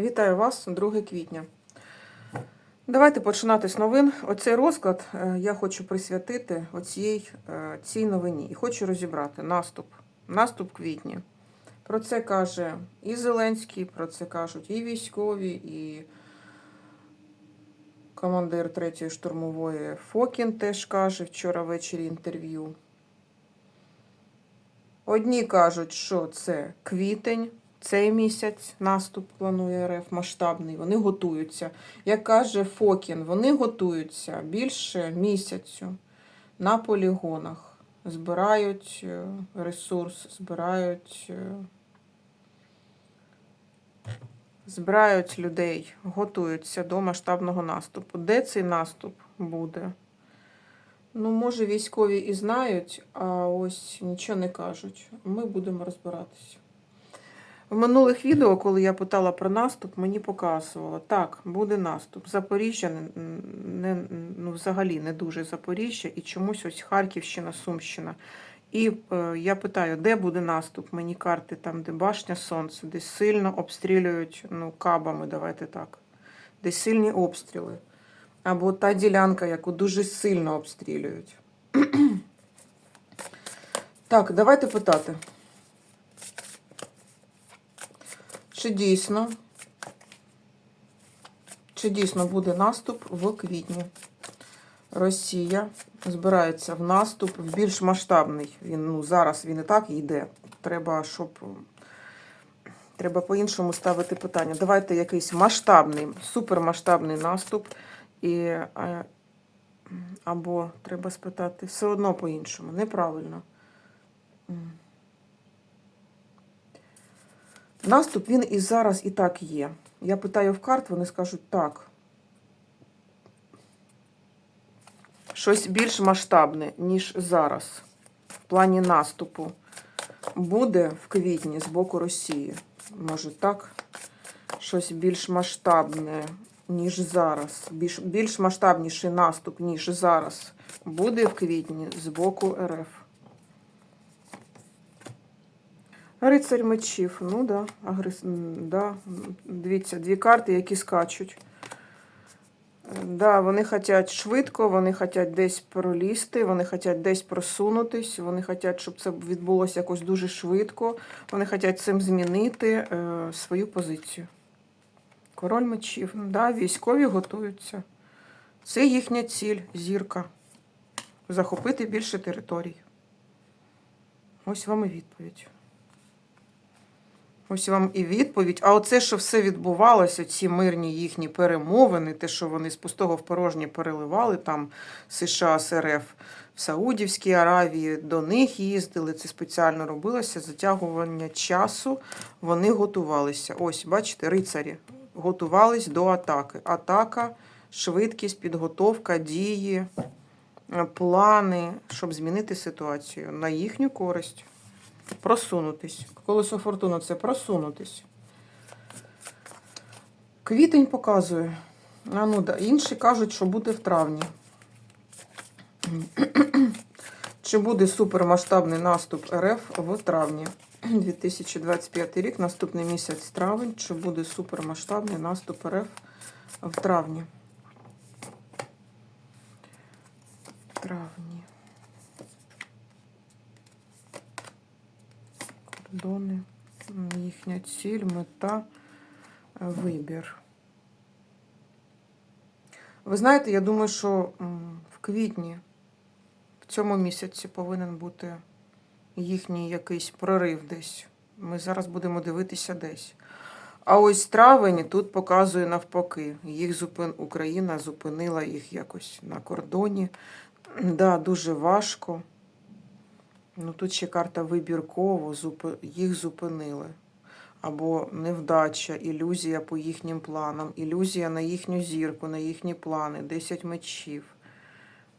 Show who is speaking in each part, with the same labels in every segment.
Speaker 1: Вітаю вас 2 квітня. Давайте починати з новин. Оцей розклад е, я хочу присвятити оцій е, цій новині і хочу розібрати наступ. Наступ в квітні. Про це каже і Зеленський, про це кажуть і військові, і командир 3-ї штурмової Фокін теж каже вчора ввечері інтерв'ю. Одні кажуть, що це квітень, цей місяць наступ планує РФ масштабний, вони готуються. Як каже Фокін, вони готуються більше місяцю на полігонах. Збирають е, ресурс, збирають, е, збирають людей, готуються до масштабного наступу. Де цей наступ буде? Ну, може, військові і знають, а ось нічого не кажуть. Ми будемо розбиратися. В минулих відео, коли я питала про наступ, мені показувало, так, буде наступ. Запоріжжя не, ну, взагалі не дуже Запоріжжя, і чомусь ось Харківщина, Сумщина. І е, я питаю, де буде наступ? Мені карти там, де башня сонце, де сильно обстрілюють ну, кабами, давайте так. Де сильні обстріли. Або та ділянка, яку дуже сильно обстрілюють. так, давайте питати. Чи дійсно, чи дійсно буде наступ в квітні? Росія збирається в наступ в більш масштабний. Він ну, зараз він і так йде. Треба, щоб треба по-іншому ставити питання. Давайте якийсь масштабний, супермасштабний наступ. І, або треба спитати все одно по-іншому. Неправильно. Наступ він і зараз і так є. Я питаю в карт, вони скажуть так. Щось більш масштабне, ніж зараз. В плані наступу буде в квітні з боку Росії. Може так? Щось більш масштабне, ніж зараз. Більш, більш масштабніший наступ, ніж зараз. Буде в квітні з боку РФ. Рицарь мечів, ну да, агрес... да. Дивіться, дві карти, які скачуть. Да, вони хочуть швидко, вони хочуть десь пролізти, вони хочуть десь просунутись, вони хочуть, щоб це відбулося якось дуже швидко. Вони хочуть цим змінити е, свою позицію. Король мечів. Да, військові готуються. Це їхня ціль, зірка. Захопити більше територій. Ось вам і відповідь. Ось вам і відповідь. А оце, що все відбувалося, ці мирні їхні перемовини, те, що вони з пустого в порожнє переливали, там США, СРФ в Саудівській Аравії, до них їздили, це спеціально робилося, затягування часу, вони готувалися. Ось, бачите, рицарі готувались до атаки. Атака, швидкість, підготовка, дії, плани, щоб змінити ситуацію на їхню користь. Просунутись. Колесо фортуни це просунутись. Квітень показує. А ну, да. Інші кажуть, що буде в травні. Чи буде супермасштабний наступ РФ в травні? 2025 рік, наступний місяць травень. Чи буде супермасштабний наступ РФ в травні? В травні. Кордони, їхня ціль, мета, е, вибір. Ви знаєте, я думаю, що в квітні, в цьому місяці повинен бути їхній якийсь прорив десь. Ми зараз будемо дивитися десь. А ось травень тут показує навпаки. Їх зупин... Україна зупинила їх якось на кордоні. Да, дуже важко. Ну, тут ще карта вибірково, їх зупинили. Або невдача, ілюзія по їхнім планам, ілюзія на їхню зірку, на їхні плани, 10 мечів.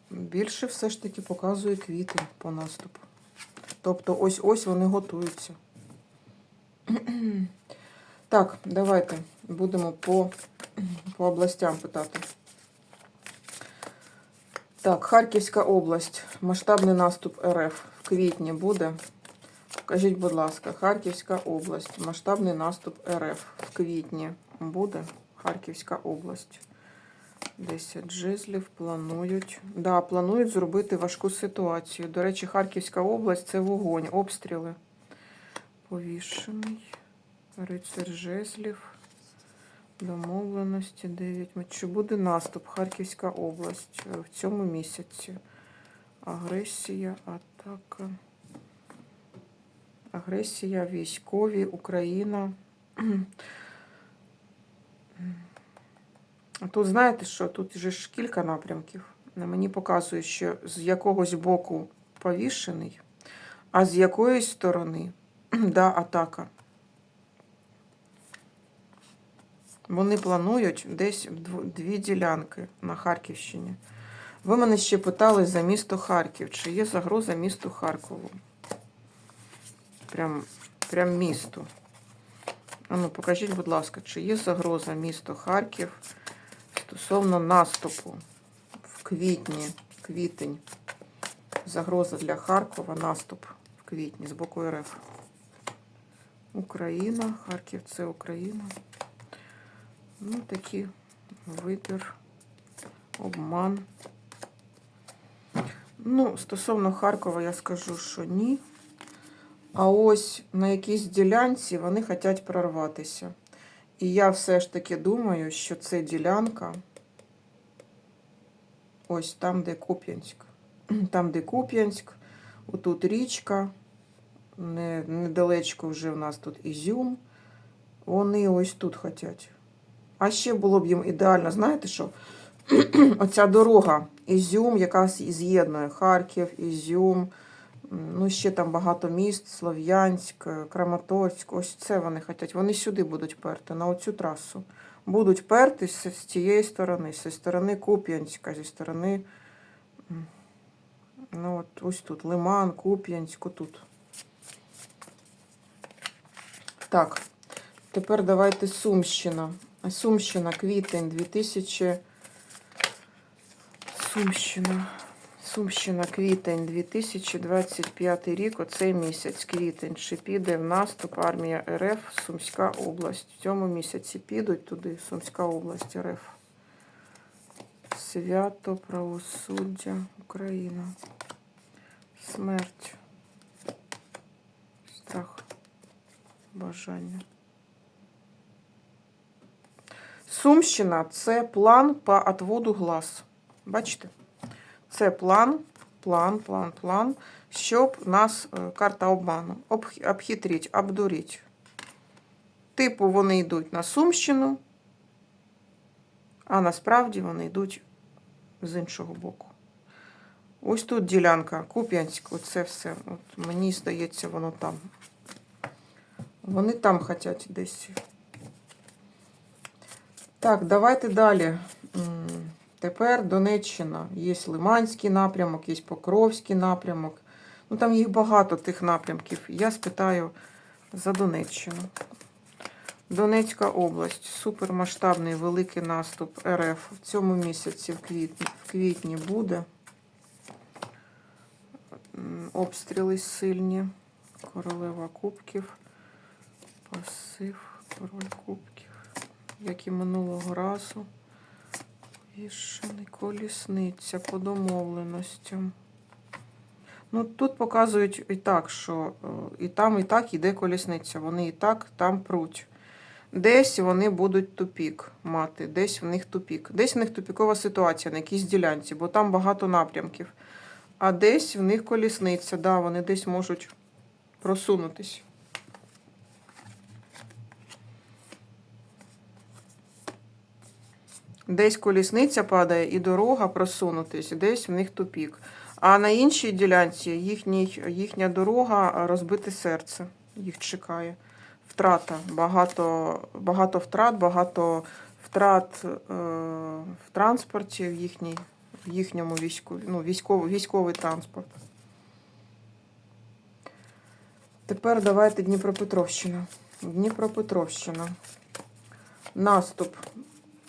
Speaker 1: Більше все ж таки показує квіти по наступу. Тобто ось-ось вони готуються. Так, давайте будемо по, по областям питати. Так, Харківська область. Масштабний наступ РФ квітні буде. Скажіть, будь ласка, Харківська область. Масштабний наступ РФ в квітні буде Харківська область. 10 жезлів планують. Да, планують зробити важку ситуацію. До речі, Харківська область це вогонь, обстріли. Повішений. Рицар жезлів. Домовленості 9. Чи буде наступ Харківська область в цьому місяці? Агресія, атака. Агресія, військові, Україна. Тут знаєте що? Тут же ж кілька напрямків. Мені показує, що з якогось боку повішений, а з якоїсь сторони да, атака. Вони планують десь дві ділянки на Харківщині. Ви мене ще питали за місто Харків, чи є загроза місту Харкову? Прям, прям місту. А ну, покажіть, будь ласка, чи є загроза місту Харків стосовно наступу в квітні, квітень. Загроза для Харкова, наступ в квітні з боку РФ. Україна, Харків це Україна. Ну, такі вибір, обман. Ну, стосовно Харкова, я скажу, що ні. А ось на якійсь ділянці вони хочуть прорватися. І я все ж таки думаю, що це ділянка ось там, де Куп'янськ. Там, де Куп'янськ, отут річка, недалечко вже в нас тут Ізюм. Вони ось тут хочуть. А ще було б їм ідеально, знаєте що? Оця дорога Ізюм, яка з'єднує Харків, Ізюм. Ну, ще там багато міст, Слов'янськ, Краматорськ. Ось це вони хочуть. Вони сюди будуть перти, на оцю трасу. Будуть перти з, цієї сторони, зі сторони Куп'янська, зі сторони. Ну, от ось тут. Лиман, Куп'янськ, отут. Так, тепер давайте Сумщина. Сумщина, квітень 2000. Сумщина. Сумщина, квітень 2025 рік, оцей місяць, квітень. Чи піде в наступ армія РФ, Сумська область. В цьому місяці підуть туди, Сумська область РФ. Свято, правосуддя, Україна. Смерть. Страх. Бажання. Сумщина це план по отводу глаз. Бачите? Це план, план, план, план, щоб нас е, карта обману обх- обхитрить, обдурить. Типу, вони йдуть на Сумщину, а насправді вони йдуть з іншого боку. Ось тут ділянка, Куп'янськ, оце все. От мені здається, воно там. Вони там хочуть десь. Так, давайте далі. Тепер Донеччина. Є Лиманський напрямок, є Покровський напрямок. Ну там їх багато тих напрямків. Я спитаю за Донеччину. Донецька область. Супермасштабний великий наступ РФ в цьому місяці, в квітні, в квітні буде. Обстріли сильні. Королева кубків. Пасив, король кубків. Як і минулого разу. Вішений колісниця по домовленостям. Ну, тут показують і так, що е, і там, і так іде колісниця. Вони і так там пруть. Десь вони будуть тупік мати, десь в них тупік. Десь в них тупікова ситуація на якійсь ділянці, бо там багато напрямків. А десь в них колісниця, да, вони десь можуть просунутись. Десь колісниця падає і дорога просунутись, десь в них тупік. А на іншій ділянці їхній, їхня дорога розбите серце. Їх чекає. Втрата. Багато, багато втрат, багато втрат е, в транспорті, в, їхній, в їхньому війську, ну, військовий, військовий транспорт. Тепер давайте Дніпропетровщина. Дніпропетровщина. Наступ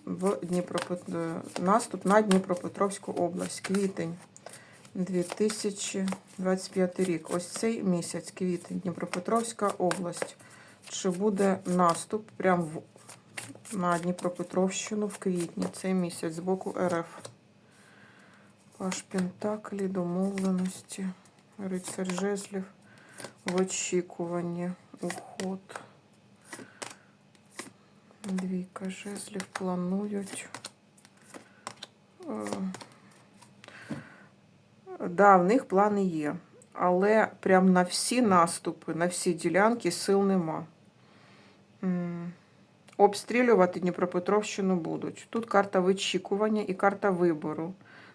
Speaker 1: в Дніпропет... е, наступ на Дніпропетровську область. Квітень 2025 рік. Ось цей місяць, квітень, Дніпропетровська область. Чи буде наступ прямо в на Дніпропетровщину в квітні. Цей місяць з боку РФ. Паш Пентаклі, домовленості, рицар жезлів, в очікуванні, уход. Двійка жезлів планують. Е, Да, в них плани є. Але прям на всі наступи, на всі ділянки сил нема. Обстрілювати Дніпропетровщину будуть. Тут карта вичікування і карта вибору.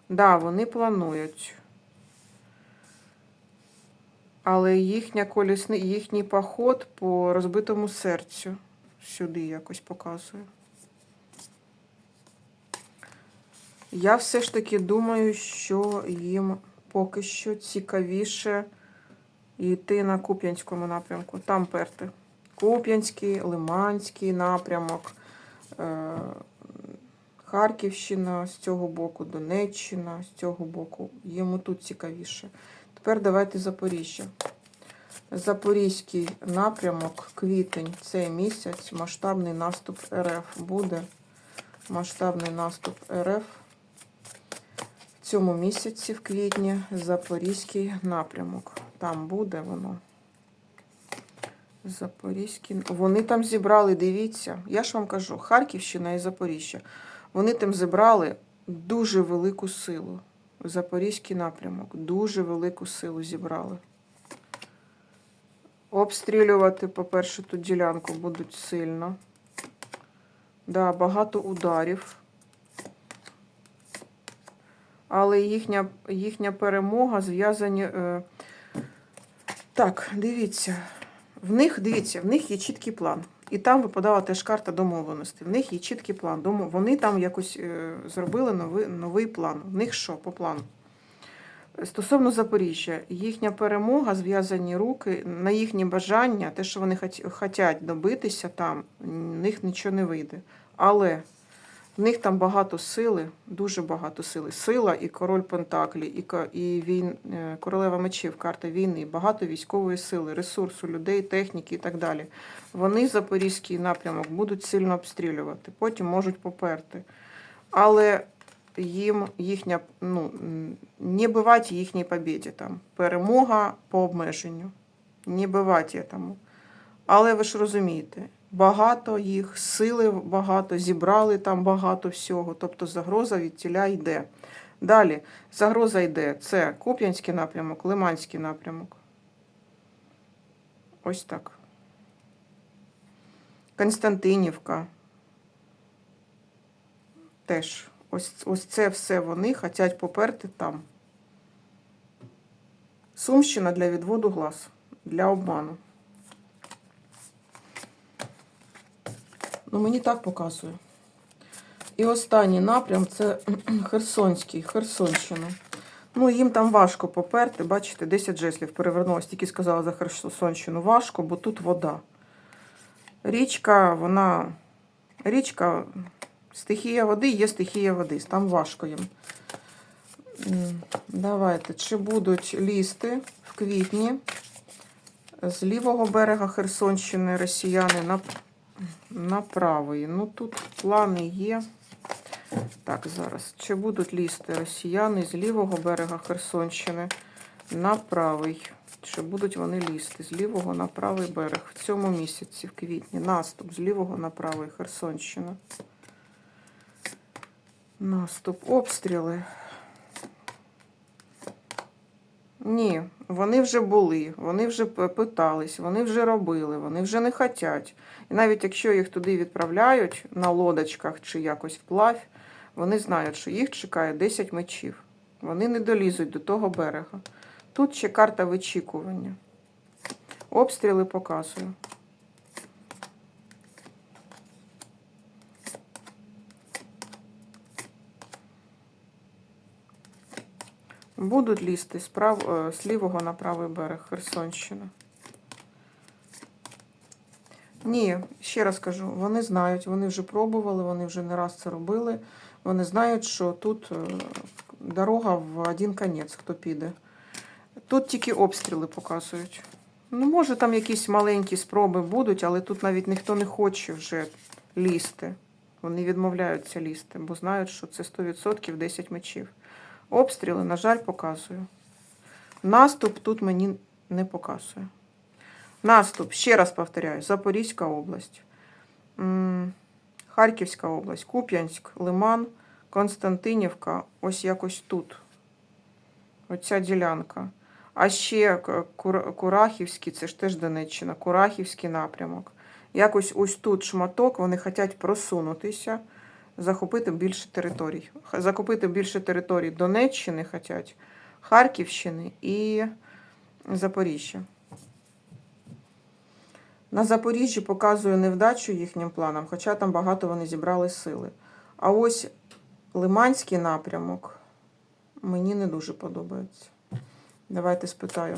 Speaker 1: Да, вони планують. Але їхня колісни, їхній поход по розбитому серцю сюди якось показує. Я все ж таки думаю, що їм поки що цікавіше йти на Куп'янському напрямку. Там перти. Куп'янський, Лиманський напрямок, е, Харківщина з цього боку, Донеччина з цього боку. Йому тут цікавіше. Тепер давайте Запоріжжя. Запорізький напрямок, квітень, цей місяць, масштабний наступ РФ буде. Масштабний наступ РФ в цьому місяці, в квітні, Запорізький напрямок. Там буде воно. Запорізький. Вони там зібрали, дивіться, я ж вам кажу, Харківщина і Запоріжжя. Вони там зібрали дуже велику силу. Запорізький напрямок. Дуже велику силу зібрали. Обстрілювати, по-перше, ту ділянку будуть сильно. Да, багато ударів. Але їхня, їхня перемога зв'язані. Е... Так, дивіться. В них, дивіться, в них є чіткий план. І там випадала теж карта домовленості. В них є чіткий план. Вони там якось е, зробили новий, новий план. В них що по плану? Стосовно Запоріжжя, їхня перемога, зв'язані руки, на їхні бажання, те, що вони хотять добитися там, в них нічого не вийде. Але в них там багато сили, дуже багато сили. Сила і король Пентаклі, і, і війн, е, королева мечів, карта війни, багато військової сили, ресурсу, людей, техніки і так далі. Вони запорізький напрямок будуть сильно обстрілювати, потім можуть поперти. Але їм їхня, ну, не бивати їхній побіді там. Перемога по обмеженню. Не бивати тому. Але ви ж розумієте, багато їх, сили багато, зібрали там багато всього. Тобто загроза від тіля йде. Далі, загроза йде. Це Куп'янський напрямок, Лиманський напрямок. Ось так. Константинівка. Теж. Ось, ось це все вони хочуть поперти там. Сумщина для відводу глаз, для обману. Ну, мені так показує. І останній напрям це Херсонський, Херсонщина. Ну, їм там важко поперти. Бачите, 10 жеслів перевернулось. Тільки сказала за Херсонщину важко, бо тут вода. Річка, вона. Річка, стихія води є стихія води. Там важко їм. Давайте, чи будуть лізти в квітні з лівого берега Херсонщини росіяни на, на правий. Ну тут плани є. Так, зараз. Чи будуть лізти росіяни з лівого берега Херсонщини на правий? Чи будуть вони лізти з лівого на правий берег в цьому місяці, в квітні? Наступ з лівого на правий Херсонщина. Наступ, обстріли. Ні, вони вже були, вони вже питались, вони вже робили, вони вже не хотять. І навіть якщо їх туди відправляють на лодочках чи якось вплавь, вони знають, що їх чекає 10 мечів. Вони не долізуть до того берега. Тут ще карта вичікування. Обстріли показую. Будуть лізти з, прав... е, з лівого на правий берег Херсонщина. Ні, ще раз кажу, вони знають, вони вже пробували, вони вже не раз це робили. Вони знають, що тут е, дорога в один кінець, хто піде. Тут тільки обстріли показують. Ну, може, там якісь маленькі спроби будуть, але тут навіть ніхто не хоче вже лізти. Вони відмовляються лізти, бо знають, що це 100% 10 мечів. Обстріли, на жаль, показую. Наступ тут мені не показує. Наступ, ще раз повторяю, Запорізька область, Харківська область, Куп'янськ, Лиман, Константинівка, ось якось тут. Оця ділянка. А ще Курахівський, це ж теж Донеччина, Курахівський напрямок. Якось ось тут шматок, вони хочуть просунутися, захопити більше територій. Захопити більше територій Донеччини хочуть, Харківщини і Запоріжжя. На Запоріжжі показую невдачу їхнім планам, хоча там багато вони зібрали сили. А ось Лиманський напрямок мені не дуже подобається. Давайте спитаю.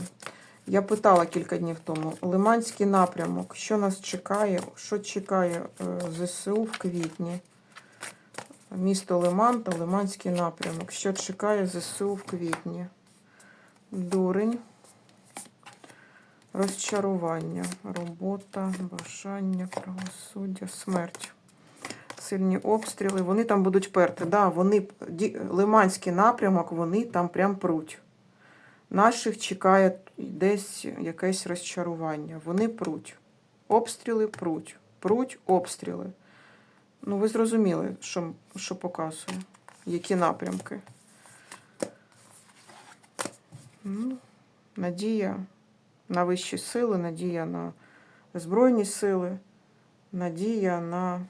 Speaker 1: Я питала кілька днів тому. Лиманський напрямок. Що нас чекає? Що чекає е, ЗСУ в квітні? Місто Лиман та Лиманський напрямок. Що чекає ЗСУ в квітні? Дурень. Розчарування, робота, бажання, правосуддя, смерть. Сильні обстріли. Вони там будуть перти. Да, вони, Лиманський напрямок, вони там прям пруть. Наших чекає десь якесь розчарування. Вони пруть. Обстріли пруть. Пруть обстріли. Ну, ви зрозуміли, що, що показує, які напрямки. Ну, надія на вищі сили, надія на Збройні сили, надія на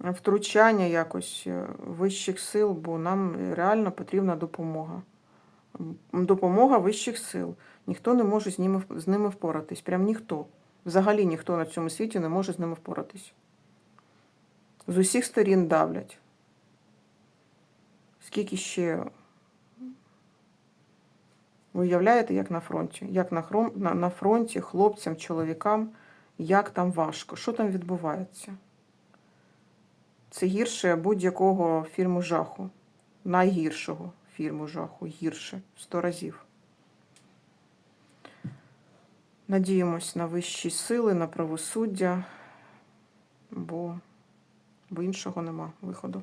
Speaker 1: втручання якось е, вищих сил, бо нам реально потрібна допомога. Допомога вищих сил. Ніхто не може з ними, з ними впоратись. Прям ніхто. Взагалі ніхто на цьому світі не може з ними впоратись. З усіх сторін давлять. Скільки ще ви уявляєте, як на фронті? Як на, хром, на, на фронті хлопцям, чоловікам, як там важко, що там відбувається? Це гірше будь-якого фільму жаху. Найгіршого фільму жаху. Гірше. Сто разів. Надіємось на вищі сили, на правосуддя, бо, бо іншого нема виходу.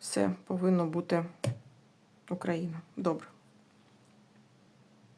Speaker 1: Все повинно бути Україна. Добре.